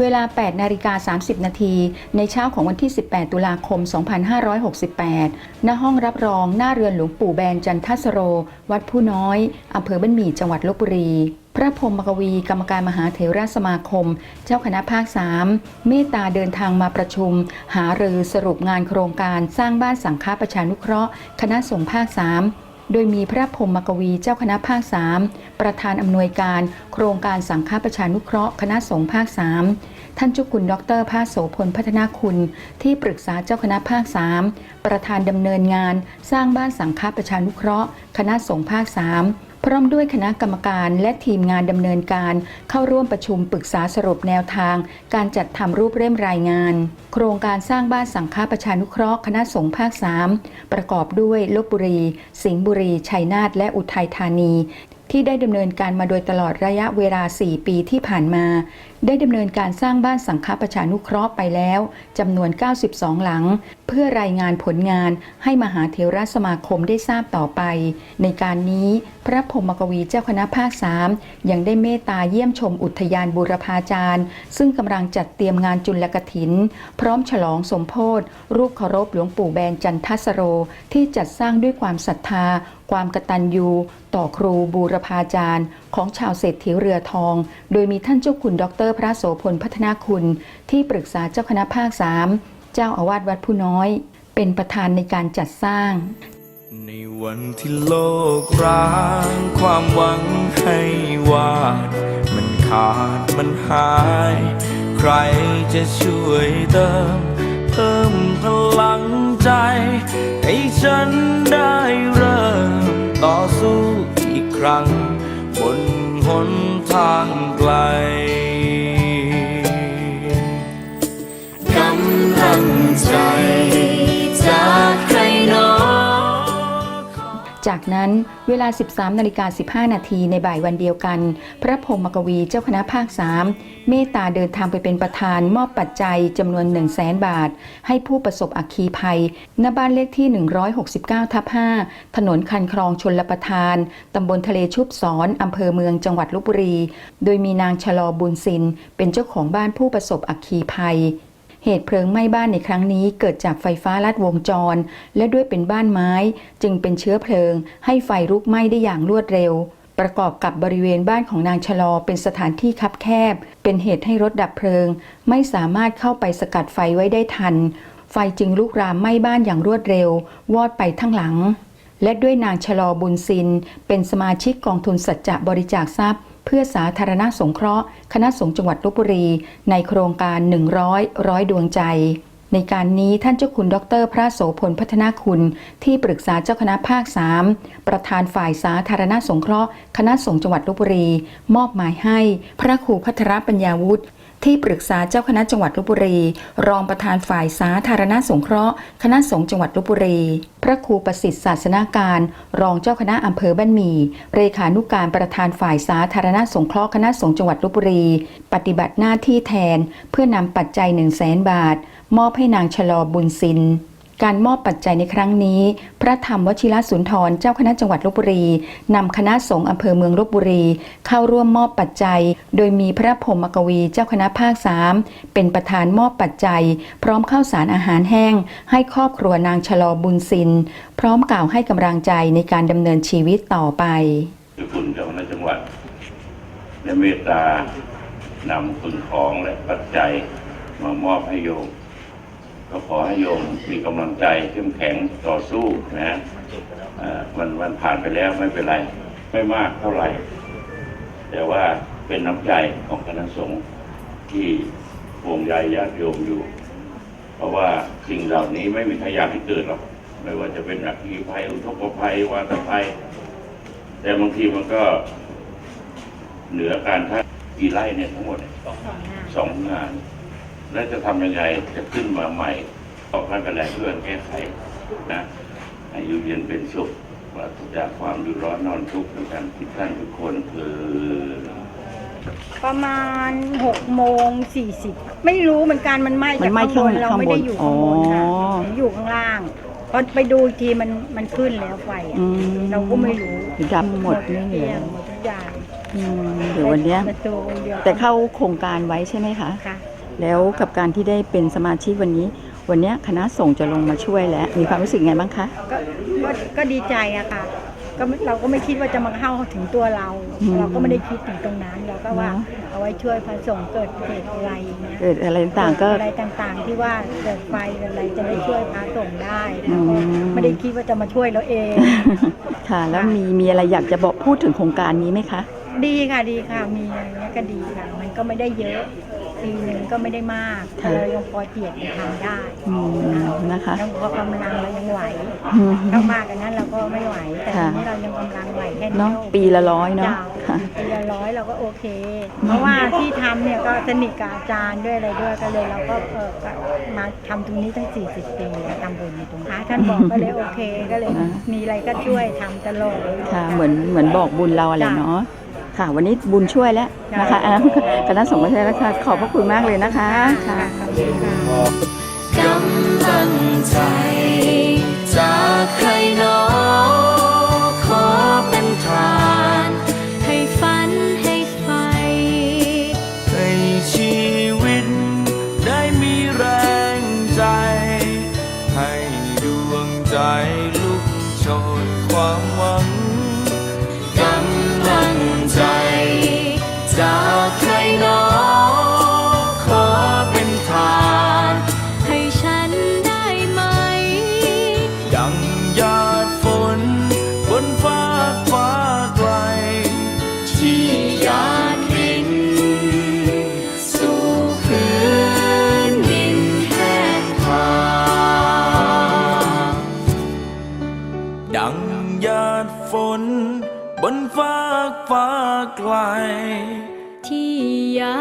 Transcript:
เวลา 8 นาฬิกา 30 นาที ในเช้าของวันที่ 18 ตุลาคม 2568 ณ ห้องรับรองหน้าเรือนหลวงปู่แบนจันทสโร วัดผู้น้อย อำเภอบ้านหมี่จังหวัดลบบุรี พระพรหมกวี กรรมการมหาเถรสมาคม เจ้าคณะภาค 3 เมตตาเดินทางมาประชุม หารือสรุปงานโครงการสร้างบ้านสังฆาประชานุเคราะห์ คณะสงฆ์ภาค 3 โดยมีพระพรหมกวีเจ้าคณะภาคสามประธานอำนวยการโครงการสังฆประชานุเคราะห์คณะสงฆ์ภาคสามท่านเจ้าคุณดรภาโสพลพัฒนาคุณ ที่ปรึกษาเจ้าคณะภาคสามประธานดำเนินงาน สร้างบ้านสังฆประชานุเคราะห์ คณะสงฆ์ภาคสาม พร้อมด้วยคณะกรรมการและทีมงานดำเนินการ เข้าร่วมประชุมปรึกษาสรุปแนวทาง การจัดทำรูปเล่มรายงาน โครงการสร้างบ้านสังฆประชานุเคราะห์คณะสงฆ์ภาค 3 ประกอบด้วยลบบุรี สิงห์บุรี ชัยนาทและอุทัยธานี ที่ได้ดำเนินการมาโดยตลอดระยะเวลา 4 ปีที่ผ่านมา ได้ดำเนินการสร้างบ้านสังฆประชานุเคราะห์ไปแล้วจำนวน 92 หลัง เพื่อรายงานผลงานให้มหาเทรสมาคมได้ทราบต่อไป ในการนี้พระพรหมกวีเจ้าคณะภาค3ยังได้เมตตาเยี่ยมชมอุทยานบูรพาจารย์ ซึ่งกำลังจัดเตรียมงานจุลกถิน พร้อมฉลองสมโพธรูปเคารพหลวงปู่แบนจันทสโร ที่จัดสร้างด้วยความศรัทธา ความกตัญญูต่อครูบูรพาจารย์ ของชาวเศรษฐีเรือทอง โดยมีท่านเจ้าคุณดร พระโสพลพัฒนาคุณ ที่ปรึกษาเจ้าคณะภาค3เจ้าอาวาสวัดผู้น้อย เป็นประธานในการจัดสร้าง ในวันที่โลกร้างความหวังให้วาด มันขาดมันหาย ใครจะช่วยเติมเพิ่มพลังใจ ให้ฉันได้เริ่ม ต่อสู้อีกครั้ง บนหนทางไกลกำลังใจ จากนั้นเวลา 13นาฬิกา15 นาทีในบ่ายวันเดียวกัน พระพรหมกวีเจ้าคณะภาค 3 เมตตาเดินทางไปเป็นประธานมอบปัจจัยจำนวน 1 0 0 0 0แสนบาท ให้ผู้ประสบอัคคีภัยณบ้านเลขที่ 169ทับ5ถนนคันคลองชนลประทาน ตำบลทะเลชุบสอนอำเภอเมืองจังหวัดลบบุรี โดยมีนางชะลอบุญสินเป็นเจ้าของบ้านผู้ประสบอัคคีภัย เหตุเพลิงไหม้บ้านในครั้งนี้เกิดจากไฟฟ้าลัดวงจร และด้วยเป็นบ้านไม้ จึงเป็นเชื้อเพลิง ให้ไฟลุกไหม้ได้อย่างรวดเร็ว ประกอบกับบริเวณบ้านของนางชะลอเป็นสถานที่คับแคบ เป็นเหตุให้รถดับเพลิง ไม่สามารถเข้าไปสกัดไฟไว้ได้ทัน ไฟจึงลุกรามไหม้บ้านอย่างรวดเร็ว วอดไปทั้งหลังและด้วยนางชะลอบุญซิน เป็นสมาชิกกองทุนสัจจะบริจาคทรัพย์ เพื่อสาธารณสงเคราะห์ คณะสงฆ์จังหวัดลบบุรี ในโครงการ 100ร้อยดวงใจ ในการนี้ท่านเจ้าคุณดร พระโสพลพัฒนาคุณ ที่ปรึกษาเจ้าคณะภาค 3 ประธานฝ่ายสาธารณสงเคราะห์ คณะสงฆ์จังหวัดลบบุรี มอบหมายให้ พระครูพัทรปัญญาวุฒิ ที่ปรึกษาเจ้าคณะจังหวัดลบบุรี รองประธานฝ่ายสาธารณสงเคราะห์ คณะสงฆ์จังหวัดลบบุรี พระครูประสิทธิ์ศาสนาการ รองเจ้าคณะอำเภอบ้านหมี่เลขานุการประธานฝ่ายสาธารณสงเคราะห์คณะสงฆ์จังหวัดลบบุรี ปฏิบัติหน้าที่แทน เพื่อนำปัจจัยหนึ่งแสนบาท มอบให้นางชะลอบุญสิน การมอบปัจจัยในครั้งนี้ พระธรรมวชิรสุนทรเจ้าคณะจังหวัดลบบุรีนำคณะสงฆ์อำเภอเมืองลบบุรี เข้าร่วมมอบปัจจัย โดยมีพระพรหมกวีเจ้าคณะภาคสามเป็นประธานมอบปัจจัย พร้อมข้าวสารอาหารแห้ง ให้ครอบครัวนางชะลอบุญสิน พร้อมกล่าวให้กำลังใจในการดำเนินชีวิตต่อไปคือคุณเจ้าคณะจังหวัดและเมตตานำคุณของและปัจจัยมามอบให้โยม ก็ขอให้โยมมีกำลังใจเข้มแข็งต่อสู้นะฮะมันมันผ่านไปแล้วไม่เป็นไร ไม่มากเท่าไหร่ แต่ว่าเป็นน้ำใจของคณะสงฆ์ที่ห่วงใยญาติโยมอยู่ เพราะว่าสิ่งเหล่านี้ไม่มีใครอยากให้เกิดหรอกไม่ว่าจะเป็นอัคคีภัยอุทกภัยวาตภัย แต่บางทีมันก็เหนือการท่ากี่ไร่เนี่ยทั้งหมดสองงาน แล้วจะทำยังไงจะขึ้นมาใหม่ออกมากันแหละเพื่อแก้ไขนะอายุเย็นเป็นสุขปราศจากความดือร้อนนอนทุกข์ด้วยกันทุกท่านทุกคนคือประมาณ6โมง40ไม่รู้เหมือนกันมันไหม้มัจากนไหม้ข้างบนข้างเราไม่ได้อยู่ข้างบนค่ะอ๋ออยู่ข้างล่างพอไปดูอีกทีมันมันขึ้นแล้วไฟอะอืมเราก็ไม่รู้ดับหมดไม่เหลืเกลี้อยงหมดทุกอย่างอืมเดี๋ยววันเนี้ยประตูคนเดียวแต่เข้าโครงการไว้ใช่ไหมคะค่ะ แล้วกับการที่ได้เป็นสมาชิกวันนี้ วันเนี้ยคณะสงฆ์จะลงมาช่วยแล้ว มีความรู้สึกไงบ้างคะ ก็ก็ก็ดีใจอะค่ะ ก็ไม่เราก็ไม่คิดว่าจะมาเข้าถึงตัวเรา อืมเราก็ไม่ได้คิดถึงตรงนั้นเราก็ว่าเนอะ เอาไว้ช่วยพระสงฆ์เกิดเหตุอะไรอย่างเงี้ยเกิดอะไรต่างๆก็ อะไรต่างๆ ที่ว่าเกิดไฟอะไรจะได้ช่วยพระสงฆ์ได้อืมไม่ได้คิดว่าจะมาช่วยเราเอง ค่ะ แล้วมีมีอะไรอยากจะบอกพูดถึงโครงการนี้ไหมคะ ดีค่ะดีค่ะมีอะไรเงี้ยก็ดีค่ะ มันก็ไม่ได้เยอะ ปีหนึ่งก็ไม่ได้มากค่ะเรายังพอเจียดไปทำได้อืมนะคะยังพอกำลังเรายังไหวอืม ถ้ามากกันนั้นเราก็ไม่ไหว แต่ค่ะ ทีนี้เรายังกำลังไหวแค่นี้เนาะปีละร้อยเนาะจ้ค่ะ ปีละร้อยเราก็โอเค เพราะว่าที่ทำเนี่ยก็สนิทกับอาจารย์ด้วยอะไรด้วยก็เลยเราก็เออก็มาทำตรงนี้ตั้ง 40 ปีทำบุญอยู่ตรงนี้ท่านบอกก็เลยโอเคก็เลยอ่ามีอะไรก็ช่วยทำตลอด ค่ะเหมือนเหมือนบอกบุญเราอะไรเนาะ ค่ะ วันนี้บุญช่วยแล้วนะคะจ้ะอะคณะสงฆ์ก็ใช่แล้วค่ะ ขอบพระคุณมากเลยนะคะค่ะขอบคุณค่ะกำลังใจ ฟ้าไกล ที่ยา